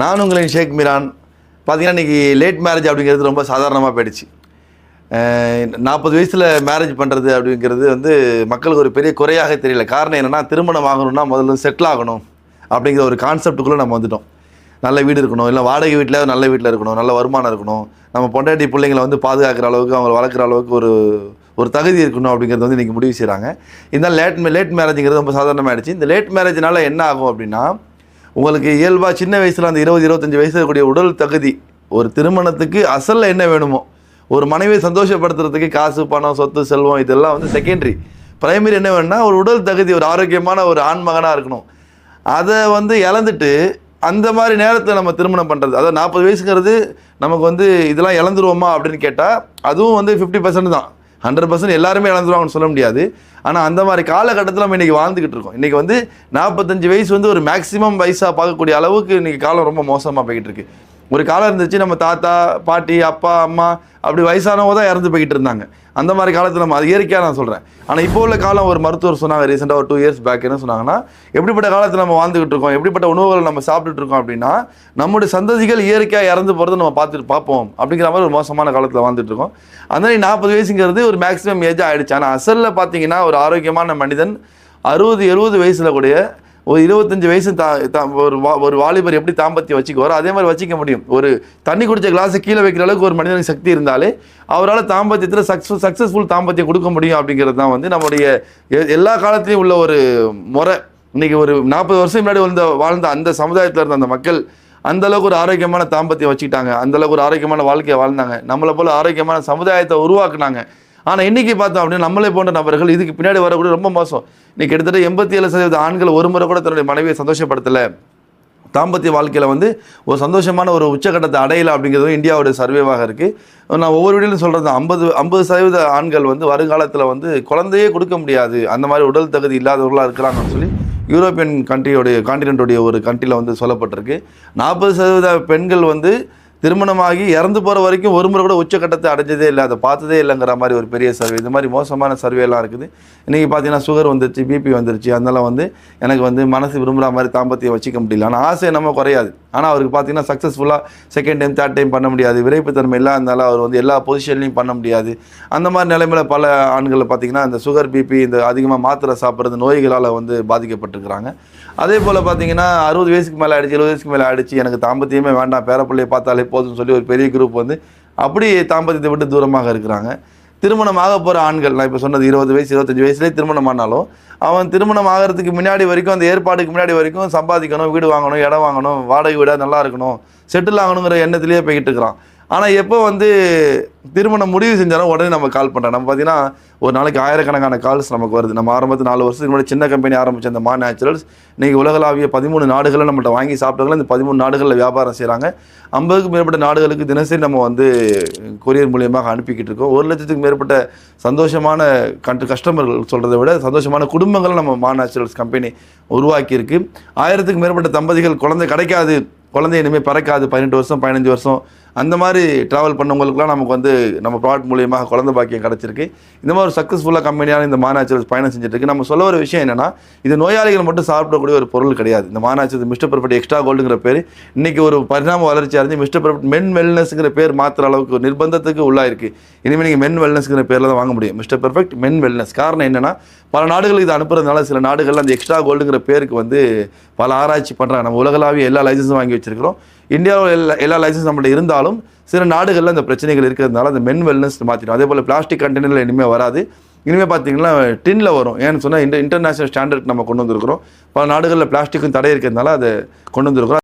நான் உங்களின் ஷேக் மிரான். பார்த்தீங்கன்னா இன்றைக்கி லேட் மேரேஜ் அப்படிங்கிறது ரொம்ப சாதாரணமாக போயிடுச்சு. நாற்பது வயசில் மேரேஜ் பண்ணுறது அப்படிங்கிறது வந்து மக்களுக்கு ஒரு பெரிய குறையாக தெரியல. காரணம் என்னென்னா திருமணம் ஆகணும்னா முதல்ல செட்டில் ஆகணும் அப்படிங்கிற ஒரு கான்செப்ட்டுக்குள்ளே நம்ம வந்துட்டோம். நல்ல வீடு இருக்கணும் இல்லை வாடகை வீட்டில் நல்ல வீட்டில் இருக்கணும் நல்ல வருமானம் இருக்கணும். நம்ம பொண்டாட்டி பிள்ளைங்களை வந்து பாதுகாக்கிற அளவுக்கு அவங்க வளர்க்குற அளவுக்கு ஒரு ஒரு தகுதி இருக்கணும் அப்படிங்கிறது வந்து இன்றைக்கி முடிவு செய்கிறாங்க இருந்தாலும் லேட் லேட் மேரேஜுங்கிறது ரொம்ப சாதாரணமாகிடுச்சு இந்த லேட் மேரேஜ்னால என்ன ஆகும் அப்படின்னா உங்களுக்கு இயல்பாக சின்ன வயசில் அந்த இருபது இருபத்தஞ்சி வயசு இருக்கக்கூடிய உடல் தகுதி ஒரு திருமணத்துக்கு அசலில் என்ன வேணுமோ ஒரு மனைவியை சந்தோஷப்படுத்துறதுக்கு காசு பணம் சொத்து செல்வம் இதெல்லாம் வந்து செகண்டரி பிரைமரி என்ன வேணும்னா ஒரு உடல் தகுதி ஒரு ஆரோக்கியமான ஒரு ஆண்மகனாக இருக்கணும். அதை வந்து இழந்துட்டு அந்த மாதிரி நேரத்தில் நம்ம திருமணம் பண்ணுறது அதாவது நாற்பது வயசுங்கிறது நமக்கு வந்து இதெல்லாம் இழந்துருவோமா அப்படின்னு கேட்டால் அதுவும் வந்து ஃபிஃப்டி பர்சன்ட் தான். ஹண்ட்ரட் பர்சன்ட் எல்லாருமே இழந்துருவாங்கன்னு சொல்ல முடியாது. ஆனால் அந்த மாதிரி காலகட்டத்தில் நம்ம இன்றைக்கி வாழ்ந்துக்கிட்டு இருக்கோம். இன்றைக்கி வந்து நாற்பத்தஞ்சு வயசு வந்து ஒரு மேக்ஸிமம் வயசாக பார்க்கக்கூடிய அளவுக்கு இன்றைக்கி காலம் ரொம்ப மோசமாக போய்கிட்டு இருக்குது ஒரு காலம் இருந்துச்சு நம்ம தாத்தா பாட்டி அப்பா அம்மா அப்படி வயசானவங்க தான் இறந்து போய்கிட்டு இருந்தாங்க. அந்த மாதிரி காலத்தில் நம்ம அது இயற்கையாக நான் சொல்கிறேன் ஆனால் இப்போ உள்ள காலம் ஒரு மருத்துவர் சொன்னாங்க ரீசெண்டாக ஒரு டூ இயர்ஸ் பேக் என்ன சொன்னாங்கன்னா எப்படிப்பட்ட காலத்தில் நம்ம வாழ்ந்துக்கிட்டு இருக்கோம் எப்படிப்பட்ட உணவுகளை நம்ம சாப்பிட்டுட்டு இருக்கோம் அப்படின்னா நம்முடைய சந்ததிகள் இயற்கையாக இறந்து போகிறத நம்ம பார்த்துட்டு பார்ப்போம் அப்படிங்கிற மாதிரி ஒரு மோசமான காலத்தில் வாழ்ந்துட்டு இருக்கோம். அந்த மாதிரி நாற்பது வயசுங்கிறது ஒரு மேக்ஸிமம் ஏஜ் ஆகிடுச்சு ஆனால் அசலில் பார்த்தீங்கன்னா ஒரு ஆரோக்கியமான மனிதன் அறுபது எழுபது வயசில் கூடிய ஒரு இருபத்தஞ்சு வயசு தா தா- ஒரு வா ஒரு வாலிபர் எப்படி தாம்பத்தியம் வச்சுக்குவாரோ அதே மாதிரி வச்சுக்க முடியும். ஒரு தண்ணி குடித்த கிளாஸை கீழே வைக்கிற அளவுக்கு ஒரு மனிதனுக்கு சக்தி இருந்தாலே அவரால் தாம்பத்தியத்தில் சக்ஸஸ் சக்ஸஸ்ஃபுல் தாம்பத்தியம் கொடுக்க முடியும் அப்படிங்கிறது தான் வந்து நம்முடைய எ- எல்லா காலத்துலேயும் உள்ள ஒரு முறை. இன்றைக்கி ஒரு நாற்பது வருஷம் முன்னாடி வந்த வாழ்ந்த அந்த சமுதாயத்தில் இருந்த அந்த மக்கள் அந்த அளவுக்கு ஒரு ஆரோக்கியமான தாம்பத்தியம் வச்சுக்கிட்டாங்க. அந்தளவுக்கு ஒரு ஆரோக்கியமான வாழ்க்கையை வாழ்ந்தாங்க. நம்மளை போல் ஆரோக்கியமான சமுதாயத்தை உருவாக்குனாங்க. ஆனால் இன்றைக்கி பார்த்தோம் அப்படின்னா நம்மளே போன்ற நபர்கள் இதுக்கு பின்னாடி வரக்கூடிய ரொம்ப மோசம். இன்றைக்கி கிட்டத்தட்ட எண்பத்தி ஏழு சதவீத ஆண்கள் ஒரு முறை கூட தன்னுடைய மனைவியை சந்தோஷப்படுத்தலை. தாம்பத்திய வாழ்க்கையில் வந்து ஒரு சந்தோஷமான ஒரு உச்சக்கட்டத்தை அடையலை அப்படிங்கிறதும் இந்தியாவோட சர்வேவாக இருக்குது நான் ஒவ்வொரு வீடியோலையும் சொல்கிறது ஐம்பது ஐம்பது சதவீத ஆண்கள் வந்து வருங்காலத்தில் வந்து குழந்தையே கொடுக்க முடியாது. அந்த மாதிரி உடல் தகுதி இல்லாதவர்களாக இருக்கிறாங்கன்னு சொல்லி யூரோப்பியன் கண்ட்ரியோடைய காண்டினென்ட்டுடைய ஒரு கண்ட்ரியில் வந்து சொல்லப்பட்டிருக்கு. நாற்பது சதவீத பெண்கள் வந்து திருமணமாகி இறந்து போகிற வரைக்கும் ஒரு முறை கூட உச்சக்கட்டத்தை அடைஞ்சதே இல்லை. அதை பார்த்ததே இல்லைங்கிற மாதிரி ஒரு பெரிய சர்வே. இது மாதிரி மோசமான சர்வேலாம் இருக்குது. இன்றைக்கி பார்த்தீங்கன்னா சுகர் வந்துருச்சு பிபி வந்துருச்சு. அதனால வந்து எனக்கு வந்து மனசு விரும்புகிற மாதிரி தாம்பத்தியம் வச்சுக்க முடியல. ஆனால் ஆசை நம்ம குறையாது. ஆனால் அவருக்கு பார்த்தீங்கன்னா சக்ஸஸ்ஃபுல்லாக செகண்ட் டைம் தேர்ட் டைம் பண்ண முடியாது. விரைப்புத்தன்மை இல்லாதனால அவர் வந்து எல்லா பொசிஷன்லையும் பண்ண முடியாது. அந்த மாதிரி நிலைமையில் பல ஆண்களை பார்த்தீங்கன்னா இந்த சுகர் பிபி இந்த அதிகமாக மாத்திரை சாப்பிட்றது நோய்களால் வந்து பாதிக்கப்பட்டிருக்கிறாங்க. அதே போல் பார்த்தீங்கன்னா அறுபது வயசுக்கு மேலே ஆயிடுச்சு எழுபது வயசுக்கு மேலே ஆகிடுச்சு எனக்கு தாம்பத்தியமே வேண்டாம். பேரப்பிள்ளையை பார்த்தாலே போதும்னு சொல்லி ஒரு பெரிய குரூப் வந்து அப்படி தாம்பத்தியத்தை விட்டு தூரமாக இருக்கிறாங்க. திருமணமாக போகிற ஆண்கள் நான் இப்போ சொன்னது இருபது வயசு இருபத்தஞ்சி வயசுலேயே திருமணம் ஆனாலும் அவன் திருமணம் ஆகிறதுக்கு முன்னாடி வரைக்கும் அந்த ஏற்பாடுக்கு முன்னாடி வரைக்கும் சம்பாதிக்கணும் வீடு வாங்கணும் இடம் வாங்கணும் வாடகை வீடாக நல்லா இருக்கணும் செட்டில் ஆகணுங்கிற எண்ணத்திலேயே போய்கிட்டு இருக்கிறான். ஆனால் எப்போ வந்து திருமணம் முடிவு செஞ்சாலும் உடனே நம்ம கால் பண்ணுறோம் நம்ம பார்த்தீங்கன்னா ஒரு நாளைக்கு ஆயிரக்கணக்கான கால்ஸ் நமக்கு வருது. நம்ம ஆரம்பத்து நாலு வருஷத்துக்கு முன்னாடி சின்ன கம்பெனி ஆரம்பித்த அந்த மா நேச்சுரல்ஸ் இன்றைக்கி உலகளாவிய பதிமூணு நாடுகளில் நம்மள்ட்ட வாங்கி சாப்பிட்டவங்களும் இந்த பதிமூணு நாடுகளில் வியாபாரம் செய்கிறாங்க ஐம்பதுக்கும் மேற்பட்ட நாடுகளுக்கு தினசரி நம்ம வந்து கொரியர் மூலியமாக அனுப்பிக்கிட்டு இருக்கோம். ஒரு லட்சத்துக்கு மேற்பட்ட சந்தோஷமான கண்டு கஸ்டமர்கள் சொல்கிறத விட சந்தோஷமான குடும்பங்களை நம்ம மா நேச்சுரல்ஸ் கம்பெனி உருவாக்கியிருக்கு. ஆயிரத்துக்கு மேற்பட்ட தம்பதிகள் குழந்தை கிடைக்காது குழந்தை இனிமேல் பிறக்காது பதினெட்டு வருஷம் பதினஞ்சு வருஷம். அந்த மாதிரி ட்ராவல் பண்ணவங்களுக்குலாம் நமக்கு வந்து நம்ம ப்ராடக்ட் மூலியமாக குழந்த பாக்கியம் கிடச்சிருக்கு. இந்த மாதிரி ஒரு சக்ஸஸ்ஃபுல்லாக கம்பெனியான இந்த மாநாச்சல் பயணம் செஞ்சுட்டு நம்ம சொல்ல ஒரு விஷயம் என்னென்னா இது நோயாளிகள் மட்டும் சாப்பிடக்கூடிய ஒரு பொருள் கிடையாது. இந்த மாநாச்சல் மிஸ்டர் பர்ஃபெக்ட் எக்ஸ்ட்ரா கோல்டுங்கிற பேர் இன்னைக்கு ஒரு பரிணாம வளர்ச்சி அடைஞ்சு மிஸ்டர் பர்ஃபெக்ட் மென் வெல்னஸ்ங்கிற பேர் மாத்திர அளவுக்கு நிர்பந்தத்துக்கு உள்ளாயிருக்கு. இனிமேல் நீங்கள் மென் வெல்னஸ்ங்கிற பேரில் தான் வாங்க முடியும். மிஸ்டர் பர்ஃபெக்ட் மென் வெல்னஸ் காரணம் என்னன்னா பல நாடுகளுக்கு இது அனுப்புறதுனால சில நாடுகளில் அந்த எக்ஸ்ட்ரா கோல்டுங்கிற பேருக்கு வந்து பல ஆராய்ச்சி பண்ணுறாங்க நம்ம உலகளாவிய எல்லா லைசன்ஸும் வாங்கி வச்சிருக்கிறோம். இந்தியாவில் எல்லா எல்லா லைசன்ஸ் நம்மள்ட்ட இருந்தாலும் சில நாடுகளில் அந்த பிரச்சனைகள் இருக்கிறதுனால அந்த மென் வெல்னஸ் மாற்றிடும் அதே போல் பிளாஸ்டிக் கண்டெய்னரில் இனிமேல் வராது. இனிமேல் பார்த்தீங்கன்னா டின்னில் வரும். ஏன்னு சொன்னால் இந்த இன்டர்நேஷனல் ஸ்டாண்டர்ட் நம்ம கொண்டு வந்திருக்கிறோம். பல நாடுகளில் பிளாஸ்டிக்கும் தடை இருக்கிறதுனால அதை கொண்டு வந்திருக்கிறோம்.